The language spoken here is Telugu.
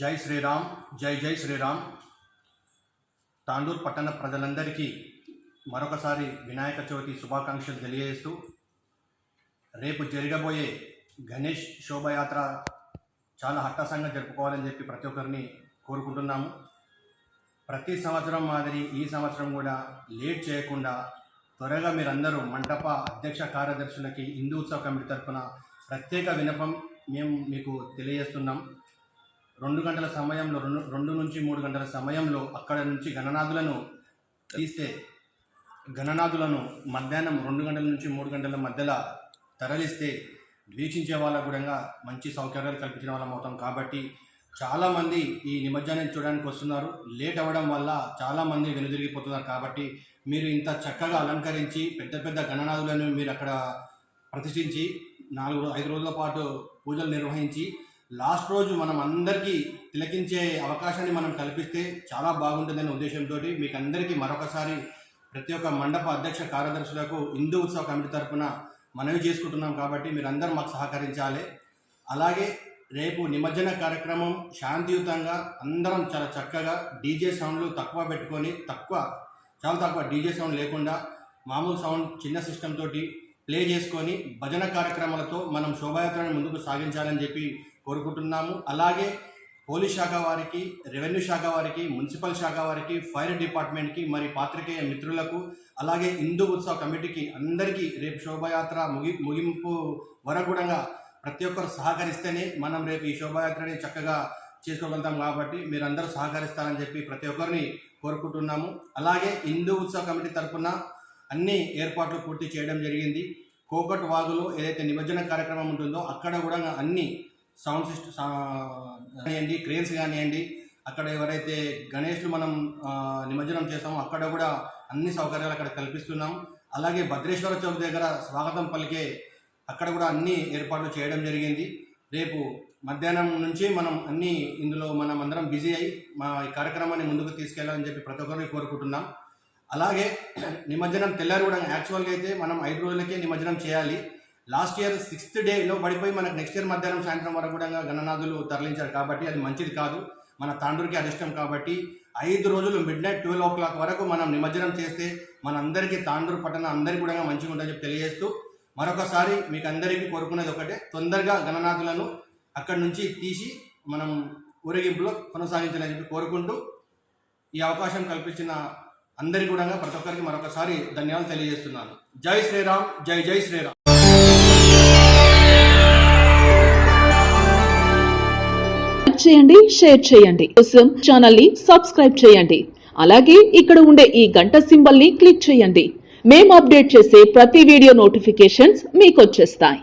జై శ్రీరామ్ జై జై శ్రీరామ్. తాండూర్ పట్టణ ప్రజలందరికీ మరొకసారి వినాయక చవితి శుభాకాంక్షలు తెలియజేస్తూ రేపు జరగబోయే గణేష్ శోభయాత్ర చాలా హట్టాసంగా జరుపుకోవాలని చెప్పి ప్రతి ఒక్కరిని కోరుకుంటున్నాము. ప్రతి సంవత్సరం మాదిరి ఈ సంవత్సరం కూడా లేట్ చేయకుండా త్వరగా మీరందరూ మంటప అధ్యక్ష కార్యదర్శులకి హిందూ ఉత్సవ కమిటీ తరఫున ప్రత్యేక వినపం మేము మీకు తెలియజేస్తున్నాం. రెండు గంటల సమయంలో రెండు రెండు నుంచి మూడు గంటల సమయంలో అక్కడ నుంచి గణనాథులను తీస్తే గణనాథులను మధ్యాహ్నం రెండు గంటల నుంచి మూడు గంటల మధ్యలో తరలిస్తే వీక్షించే వాళ్ళకు కూడా మంచి సౌకర్యాలు కల్పించిన వాళ్ళం అవుతాం. కాబట్టి చాలామంది ఈ నిమజ్జనాన్ని చూడడానికి వస్తున్నారు. లేట్ అవ్వడం వల్ల చాలామంది వెనుదిరిగిపోతున్నారు. కాబట్టి మీరు ఇంత చక్కగా అలంకరించి పెద్ద పెద్ద గణనాథులను మీరు అక్కడ ప్రతిష్ఠించి నాలుగు ఐదు రోజుల పాటు పూజలు నిర్వహించి లాస్ట్ రోజు మనం అందరికీ తిలకించే అవకాశాన్ని మనం కల్పిస్తే చాలా బాగుంటుందనే ఉద్దేశంతో మీకు అందరికీ మరొకసారి ప్రతి ఒక్క మండప అధ్యక్ష కార్యదర్శులకు హిందూ ఉత్సవ కమిటీ తరఫున మనవి చేసుకుంటున్నాం కాబట్టి మీరందరూ మాకు సహకరించాలి. అలాగే రేపు నిమజ్జన కార్యక్రమం శాంతియుతంగా అందరం చాలా చక్కగా డీజే సౌండ్లు తక్కువ పెట్టుకొని తక్కువ చాలా తక్కువ డీజే సౌండ్ లేకుండా మామూలు సౌండ్ చిన్న సిస్టమ్ తోటి ప్లే చేసుకొని భజన కార్యక్రమాలతో మనం శోభాయాత్రను ముందుకు సాగించాలని చెప్పి కోరుకుంటున్నాము. అలాగే పోలీస్ శాఖ వారికి రెవెన్యూ శాఖ వారికి మున్సిపల్ శాఖ వారికి ఫైర్ డిపార్ట్మెంట్కి మరి పాత్రికేయ మిత్రులకు అలాగే హిందూ ఉత్సవ కమిటీకి అందరికీ రేపు శోభాయాత్ర ముగి ముగింపు వరకు కూడా ప్రతి ఒక్కరు సహకరిస్తేనే మనం రేపు ఈ శోభాయాత్రని చక్కగా చేసుకోగలుగుతాం కాబట్టి మీరందరూ సహకరిస్తారని చెప్పి ప్రతి ఒక్కరిని కోరుకుంటున్నాము. అలాగే హిందూ ఉత్సవ కమిటీ తరఫున అన్ని ఏర్పాట్లు పూర్తి చేయడం జరిగింది. కోకట్ వాగులో ఏదైతే నిమజ్జన కార్యక్రమం ఉంటుందో అక్కడ కూడా అన్ని సౌండ్ సిస్టమ్ కానివ్వండి క్రేన్స్ కానివ్వండి అక్కడ ఎవరైతే గణేష్లు మనం నిమజ్జనం చేస్తామో అక్కడ కూడా అన్ని సౌకర్యాలు అక్కడ కల్పిస్తున్నాం. అలాగే భద్రేశ్వర చౌక్ దగ్గర స్వాగతం పలికే అక్కడ కూడా అన్ని ఏర్పాట్లు చేయడం జరిగింది. రేపు మధ్యాహ్నం నుంచి మనం అన్ని ఇందులో మనం అందరం బిజీ అయి మా ఈ కార్యక్రమాన్ని ముందుకు తీసుకెళ్ళాలని చెప్పి ప్రతి ఒక్కరిని కోరుకుంటున్నాం. అలాగే నిమజ్జనం తెల్లారి కూడా యాక్చువల్గా అయితే మనం ఐదు రోజులకే నిమజ్జనం చేయాలి. లాస్ట్ ఇయర్ సిక్స్త్ డేలో పడిపోయి మనకు నెక్స్ట్ ఇయర్ మధ్యాహ్నం సాయంత్రం వరకు కూడా గణనాథులు తరలించారు కాబట్టి అది మంచిది కాదు. మన తాండూరుకి అరిష్టం కాబట్టి ఐదు రోజులు midnight twelve o'clock వరకు మనం నిమజ్జనం చేస్తే మనందరికీ తాండూరు పట్టణ అందరికీ కూడా మంచిగా ఉంటుందని చెప్పి తెలియజేస్తూ మరొకసారి మీకు అందరికీ కోరుకునేది ఒకటే తొందరగా గణనాథులను అక్కడి నుంచి తీసి మనం ఊరేగింపులో కొనసాగించాలని చెప్పి కోరుకుంటూ ఈ అవకాశం కల్పించిన అందరికీ కూడా ప్రతి ఒక్కరికి మరొకసారి ధన్యవాదాలు తెలియజేస్తున్నాను. జై శ్రీరామ్ జై జై శ్రీరామ్. చేయండి షేర్ చేయండి. కోసం ఛానల్ని సబ్స్క్రైబ్ చేయండి. అలాగే ఇక్కడ ఉండే ఈ గంట సింబల్ని క్లిక్ చేయండి. మేము అప్డేట్ చేసే ప్రతి వీడియో నోటిఫికేషన్స్ మీకు వచ్చేస్తాయి.